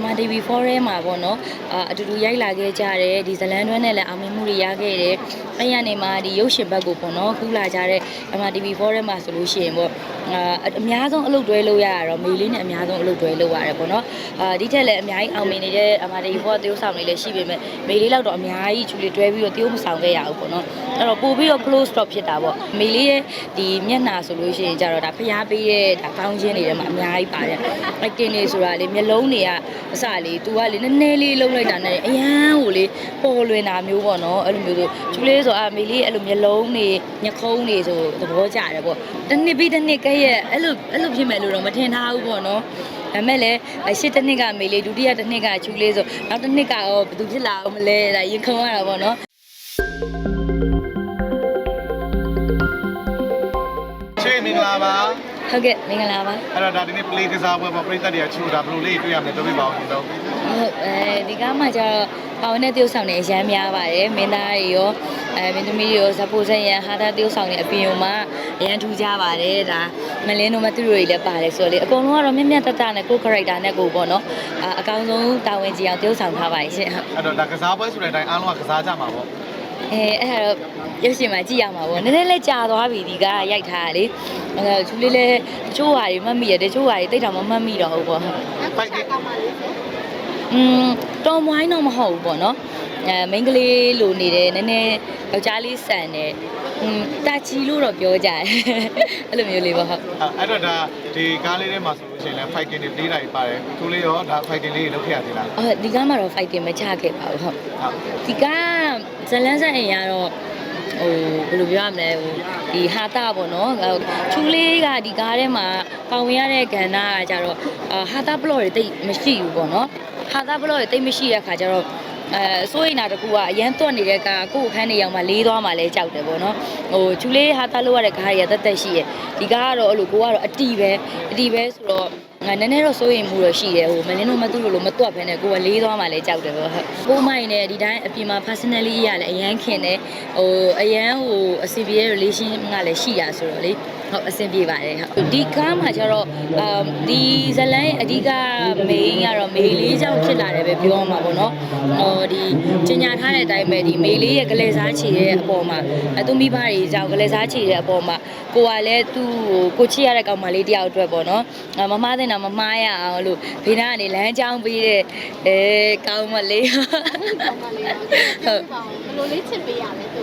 MRTV4 ထဲမှာပေါ့နော်အာအတူတူရိုက်လာခဲ့ကြတယ်ဒီဇလန်တွဲနဲ့လည်းအောင်မြင်မှုတွေရခဲ့တယ်အဲ့ရနေမှာဒီရုပ်ရှင်ဘက်ကိုပေါ့နော်ကူးလာကြတဲ့ MRTV4 ထဲမှာဆိုလို့ရှိရင်ပေါ့အာအများဆုံးအလုပ်တွဲလုပ်ရတာတော့မေလေးနဲ့အများဆုံးအလုပ်တွဲလုပ်ရတယ်ပေါ့နော်အာဒီထက်လည်းအများကြီးအောင်မြင်နေတဲ့ MRTV4 သရုပ်ဆောင်တွေလည်းရှိပေမဲ့မေလေးလောက်တော့အများကြီးချူလေးတွဲပြီးတော့တရုပ်မဆောင်ခဲ့ရဘူးပေါ့နော်အဲ့တော့ပို့ပြီးတော့ close stop ဖြစ်တာပေါ့မေလေးရဲ့ဒီမျက်နှာဆိုလို့ရှိရင်ကြတော့ဒါဖျားပေးတဲ့ဒါကောင်းချင်းတွေထဲမှာအများကြီးပါတယ် acting တွေဆိုတာလေမျက်လုံးတွေကအစလေ तू ကလေနည်းနည်းလေးလှုပ်လိုက်တာနဲ့အရန်ကိုလေပေါ်လွင်တာမျိုးပေါ့နော်အဲ့လိုမျိုးဆိုကျူလေးဆိုအမေလေးအဲ့လိုမျက်လုံးတွေညခုံးတွေဆိုသဘောကျတယ်ပေါ့တစ်နှစ်ပြီးတစ်နှစ်ကဲရဲ့အဲ့လိုအဲ့လိုဖြစ်မယ်လို့တော့မထင်ထားဘူးပေါ့နော်ဒါမဲ့လည်းရှစ်တစ်နှစ်ကမေလေးဒုတိယတစ်နှစ်ကချူလေးဆိုနောက်တစ်နှစ်ကရောဘယ်သူဖြစ်လာအောင်မလဲဒါရင်ခုံရတာပေါ့နော် ချေမင်္ဂလာပါဟုတ်ကဲ့မင်္ဂလာပါအဲ့တော့ဒါဒီနေ့ play ကစားပွဲမှာပရိသတ်တွေကချူတာဘယ်လိုလေးတွေ့ရမလဲပြောပြပါဦးဒီတော့ဟုတ်အဲဒီကားမှာကျတော့ပေါဝင်တဲ့တရုပ်ဆောင်တွေအရမ်းများပါတယ်မင်းသားတွေရောအဲမင်းသမီးတွေရောဇပိုးဆက်ရန်ဟာတာတရုပ်ဆောင်တွေအပြင်မှာအရန်ထူးကြပါတယ်ဒါမလင်းတို့မသူတို့တွေလည်းပါတယ်ဆိုတော့လေအကုန်လုံးကတော့မြက်မြက်တတနဲ့ကို character နဲ့ကိုပေါ့နော်အာအကောင်းဆုံးတာဝန်ကြီးအောင်တရုပ်ဆောင်ထားပါတယ်ရှင်ဟုတ်အဲ့တော့ဒါကစားပွဲဆိုတဲ့အတိုင်းအားလုံးကကစားကြမှာပေါ့ အဲအဲ့ဒါတော့ရုပ်ရှင်မှာကြည့်ရမှာပေါ့နည်းနည်းလေးကြာသွားပြီဒီကားရိုက်ထားတာလေအဲချူလေးလေးတချို့ဟာတွေမှတ်မိရတယ်တချို့ဟာတွေတိတ်တောင်မမှတ်မိတော့ဘူးပေါ့ဟုတ်ဖိုက်ကေอืมတော်မွိုင်းတော့မဟုတ်ဘူးပေါ့နော် အဲမိန်းကလေးလိုနေတယ်နည်းနည်းယောက်ျားလေးဆန်တယ်อืมတာချီလို့တော့ပြောကြတယ်အဲ့လိုမျိုးလေးပေါ့ဟုတ်အဲ့တော့ဒါဒီကားလေးထဲမှာဆိုလို့ရှိရင်လည်း fight game တွေလေးတာတွေပါတယ်သူလေးရောဒါ fight game လေးတွေလုပ်ခဲ့ရသေးလားအော်ဒီကားမှာတော့ fighting မချခဲ့ပါဘူးဟုတ်ဟုတ်ဒီကားဇလန်းဆက်အိမ်ကတော့ဟိုဘယ်လိုပြောရမလဲဟိုဒီဟာတာပေါ့နော်ချူလေးကဒီကားထဲမှာပေါဝင်ရတဲ့ကဏ္ဍကကြတော့အာဟာတာဘလော့တွေတိတ်မရှိဘူးပေါ့နော်ဟာတာဘလော့တွေတိတ်မရှိတဲ့ခါကျတော့ အဲစိုးရိမ်တာတကူကအရန်တွတ်နေတဲ့ကားကိုယ့်အခန်းနေရောက်မှလေးသွားမှလဲကြောက်တယ်ပေါ့နော်ဟိုချူလေးဟာတာလို့ရတဲ့ကားတွေကတက်တက်ရှိရယ်ဒီကားကတော့အဲ့လိုကိုကတော့အတီပဲအတီပဲဆိုတော့ငါနည်းနည်းတော့စိုးရိမ်မှုတော့ရှိတယ်ဟိုမလင်းတို့မသူ့လိုလိုမတွက်ဖ ೇನೆ ကိုကလေးသွားမှလဲကြောက်တယ်ပေါ့ဟုတ်ကိုမိုင်နဲ့ဒီတိုင်းအပြင်မှာ personally ရလဲအရန်ခင်တယ်ဟိုအရန်ဟိုအစီပြေ relation ကလည်းရှိရဆိုတော့လေဟုတ်အဆင်ပြေပါတယ်ဟုတ်ဒီကားမှာကျတော့အမ်ဒီဇလန်ရဲ့အဓိက main ကတော့မေလေးကြောင့်ဖြစ်လာတယ်ပဲပြောရမှာပေါ့နော်ဟိုဒီကျင်ညာထားတဲ့အတိုင်းပဲဒီမေလေးရဲ့ကလေးစားချီတဲ့အပေါ်မှာအသူမိဘတွေကြောင့်ကလေးစားချီတဲ့အပေါ်မှာကိုကလည်းသူ့ဟိုကိုချစ်ရတဲ့ကောင်မလေးတယောက်အတွက်ပေါ့နော်မမတဲ့တော့မမားရအောင်လို့ဘေးနားကနေလမ်းကြောင်းပေးတဲ့အဲကောင်မလေးကောင်းပါလေဟုတ်ပါဘူးဘယ်လိုလေးချစ်ပေးရလဲသူ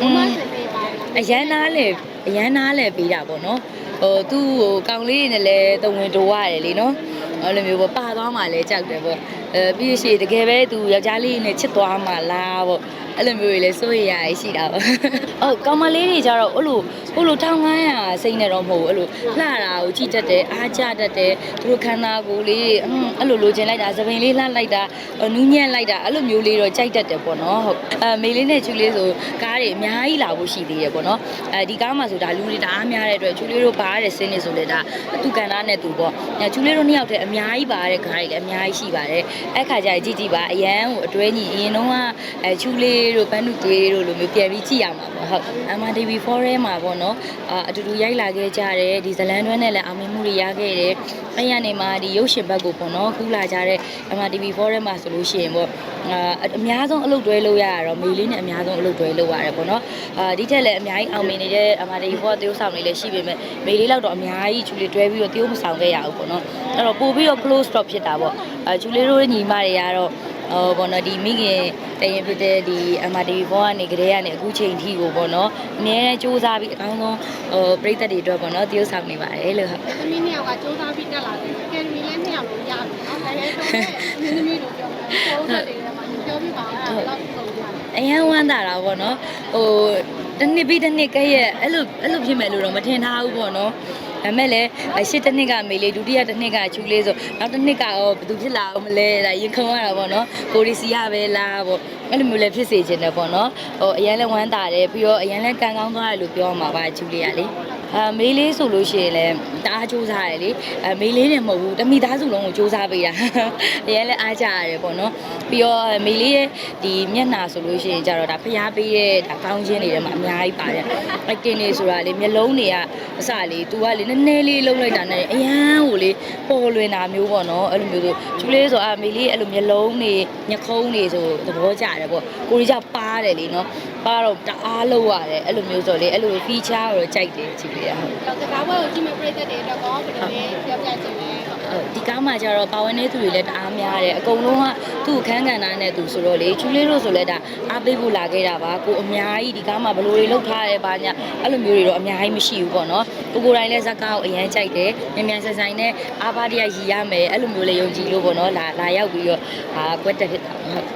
ဘာမှချစ်ပေးပါလားအရန်နားလေအရန်နားလေပေးတာပေါ့နော်ဟိုသူ့ဟိုကောင်လေးတွေနဲ့လည်းတဝင်တိုးရတယ်လीနော်အဲ့လိုမျိုးပေါ့ပါသွားမှလည်းကြောက်တယ်ပေါ့ အဲပြီးလို့ရှိရင်တကယ်ပဲသူယောက်ျားလေးနဲ့ချစ်သွားမှလားပေါ့အဲ့လိုမျိုးတွေလည်းစိုးရိမ်ရရှိတာပေါ့ဟုတ်ကောင်မလေးတွေကြတော့အဲ့လိုဟိုလို1500စိတ်နဲ့တော့မဟုတ်ဘူးအဲ့လိုလှတာကိုကြည့်တတ်တယ်အားကြတတ်တယ်သူတို့ခန္ဓာကိုယ်လေးအင်းအဲ့လိုလိုချင်လိုက်တာသပင်လေးလှလိုက်တာနူးညံ့လိုက်တာအဲ့လိုမျိုးလေးတော့ကြိုက်တတ်တယ်ပေါ့နော်ဟုတ်အဲမေလေးနဲ့ချူလေးဆိုကားတွေအများကြီးလာဖို့ရှိသေးတယ်ပေါ့နော်အဲဒီကားမှာဆိုတာလူတွေတအားများတဲ့အတွက်ချူလေးတို့ပါရတဲ့စင်းနေဆိုလေဒါသူကန္နာနဲ့သူပေါ့ချူလေးတို့နှစ်ယောက်တည်းအများကြီးပါတဲ့ကားတွေလည်းအများကြီးရှိပါတယ်အဲ့ခါကျရင်ကြည့်ကြည့်ပါအရန်ကိုအတွဲညီအရင်တော့ကအဲချူလေးတို့ဘန်းနုသေးတို့လိုမျိုးပြန်ပြီးကြည့်ရမှာပေါ့ဟုတ် MRTV4 ထဲမှာပေါ့နော်အာအတူတူရိုက်လာခဲ့ကြတယ်ဒီဇလန်တွဲနဲ့လည်းအောင်မြင်မှုတွေရခဲ့တယ်အဲ့ရနေမှာဒီရုပ်ရှင်ဘက်ကိုပေါ့နော်ကူးလာကြတဲ့ MRTV4 ထဲမှာဆိုလို့ရှိရင်ပေါ့အာအများဆုံးအလုပ်တွဲလုပ်ရတာတော့မေလေးနဲ့အများဆုံးအလုပ်တွဲလုပ်ရတယ်ပေါ့နော်အာဒီထက်လည်းအများကြီးအောင်မြင်နေတဲ့ MRTV4 သရုပ်ဆောင်တွေလည်းရှိပေမဲ့မေလေးလောက်တော့အများကြီးချူလေးတွဲပြီးတော့တရုပ်မဆောင်ခဲ့ရဘူးပေါ့နော်အဲ့တော့ပို့ပြီးတော့ close stop ဖြစ်တာပေါ့အာချူလေးတို့ညီမတွေကတော့ဟိုဘောနော်ဒီမိခင်တရင်ဖြစ်တဲ့ဒီ MRTV ဘောကနေကလေးကနေအခုချိန်ထိကိုပေါ့နော်အများနဲ့စူးစမ်းပြီးအကောင်းဆုံးဟိုပြည်သက်တွေအတွက်ပေါ့နော်တရုပ်ဆောင်နေပါတယ်လို့ဟုတ်သမီးနှစ်ယောက်ကစူးစမ်းပြီးတက်လာတယ်ကယ်ရီလည်းနှစ်ယောက်လုံးရပြီနော်ဒါလည်းတော့သမီးတို့ပြောမှာစူးစမ်းတယ်မှာပြောပြပါအဲ့ဒါတော့ပုံပြတယ်အရန်ဝမ်းသာတာပေါ့နော်ဟို တစ်နှစ်ပြီးတစ်နှစ်ကဲရဲ့အဲ့လိုအဲ့လိုဖြစ်မယ်လို့တော့မထင်ထားဘူးပေါ့နော်ဒါမဲ့လည်းရှစ်တစ်နှစ်ကမေလေးဒုတိယတစ်နှစ်ကချူလေးဆိုနောက်တစ်နှစ်ကရောဘယ်သူဖြစ်လာအောင်မလဲဒါရင်ခုံရတာပေါ့နော်ကိုရီစီရပဲလားပေါ့အဲ့လိုမျိုးလည်းဖြစ်စေချင်တယ်ပေါ့နော်ဟိုအရန်လည်းဝမ်းသာတယ်ပြီးတော့အရန်လည်းကံကောင်းသွားတယ်လို့ပြောမှာပါချူလေးကလေဟုတ် အာမေးလေးဆိုလို့ရှိရင်လည်းတအားစူးစားရတယ်လေအမေးလေးနဲ့မဟုတ်ဘူးတမိသားစုလုံးကိုစူးစားပေးတာအရင်လည်းအားကြရတယ်ပေါ့နော်ပြီးတော့မေးလေးရဲ့ဒီမျက်နှာဆိုလို့ရှိရင်ကြတော့ဒါဖျားပေးတဲ့ဒါကောင်းချင်းတွေထဲမှာအများကြီးပါတယ်အကင်နေဆိုတာလေမျက်လုံးတွေကအစလေ तू ကလေနည်းနည်းလေးလှုပ်လိုက်တာနဲ့အရန်ကိုလေပေါ်လွင်တာမျိုးပေါ့နော်အဲ့လိုမျိုးဆိုကျူလေးဆိုအာမေးလေးအဲ့လိုမျက်လုံးတွေညခုံးတွေဆိုသဘောကျတယ်ပေါ့ကိုကြီးကပါတယ်လေနော်ပါတော့တအားလှုပ်ရတယ်အဲ့လိုမျိုးဆိုလေအဲ့လို feature တော့ကြိုက်တယ်ကြည့်လေးอ่ะတော့ကစားပွဲကိုကြည့်မဲ့ပြည်သက်တွေတော့ကောဘယ်လိုလဲပြောပြချင်လဲဟုတ်ဒီကားမှာကျတော့ပါဝင်နေသူတွေလည်းတအားများတယ်အကုန်လုံးကသူ့အခန်းကဏ္ဍနဲ့သူဆိုတော့လေချူလေးတို့ဆိုလဲဒါအားပေးဖို့လာခဲ့တာပါကိုအများကြီးဒီကားမှာဘယ်လိုတွေလုပ်ထားရဲပါညာအဲ့လိုမျိုးတွေတော့အများကြီးမရှိဘူးပေါ့နော်ကိုကိုတိုင်းလည်းဇက်ကားကိုအရန်ကြိုက်တယ်မြန်မြန်ဆိုင်ဆိုင်နဲ့အားပါတရရည်ရမယ်အဲ့လိုမျိုးလေးယုံကြည်လို့ပေါ့နော်လာလာရောက်ပြီးတော့ဟာကွက်တက်ဖြစ်တာဟုတ်